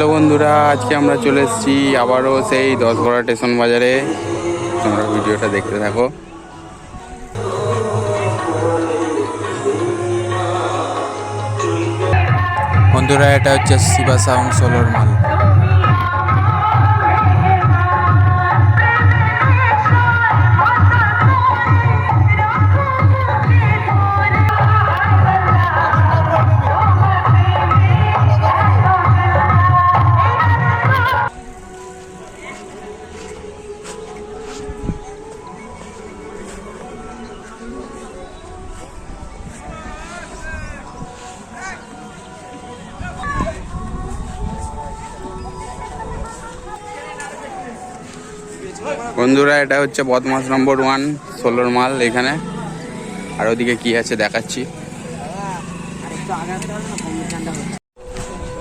Hello বন্ধুরা, আজকে আমরা চলে এসেছি আবারও সেই দশগড়া স্টেশন বাজারে। তোমরা ভিডিওটা দেখতে থাকো। বন্ধুরা, এটা হচ্ছে শিবা সাউন্ড সোলোর মাল। বন্ধুরা, এটা হচ্ছে বদমাস নম্বর ওয়ান সোলোর মাল এখানে। আর ওদিকে কি আছে দেখাচ্ছি।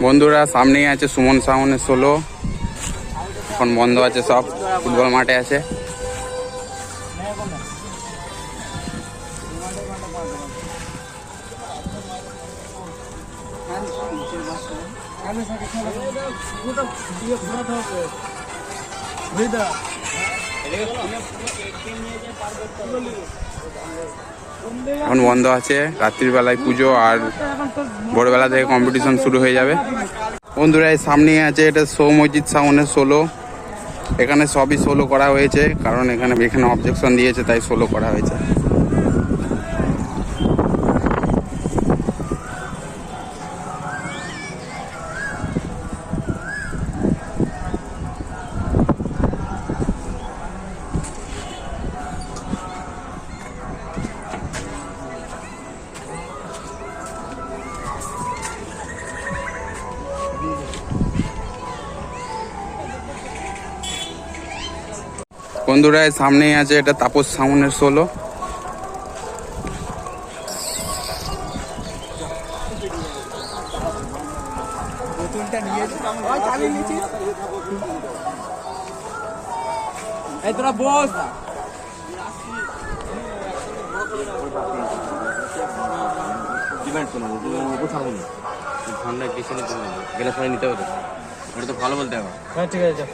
বন্ধুরা, সামনেই আছে সুমন সাউনের ষোলো। এখন বন্ধ আছে সব, ফুটবল মাঠে আছে। এখন বন্ধ আছে রাত্রিবেলায় পুজো আর ভোরবেলা থেকে কম্পিটিশন শুরু হয়ে যাবে। বন্ধুরা, এই সামনে আছে এটা সৌ মসজিদ সাউনের সোলো এখানে সবই সোলো করা হয়েছে, কারণ এখানে এখানে অবজেকশন দিয়েছে, তাই সোলো করা হয়েছে। বন্ধুরা সামনেই আছে এটা তাপস সামনের সোলো তোরা বস। নিতে হবে গেলে সবাই নিতে হবে। ওটা তো ভালো বলতে হবে। হ্যাঁ ঠিক আছে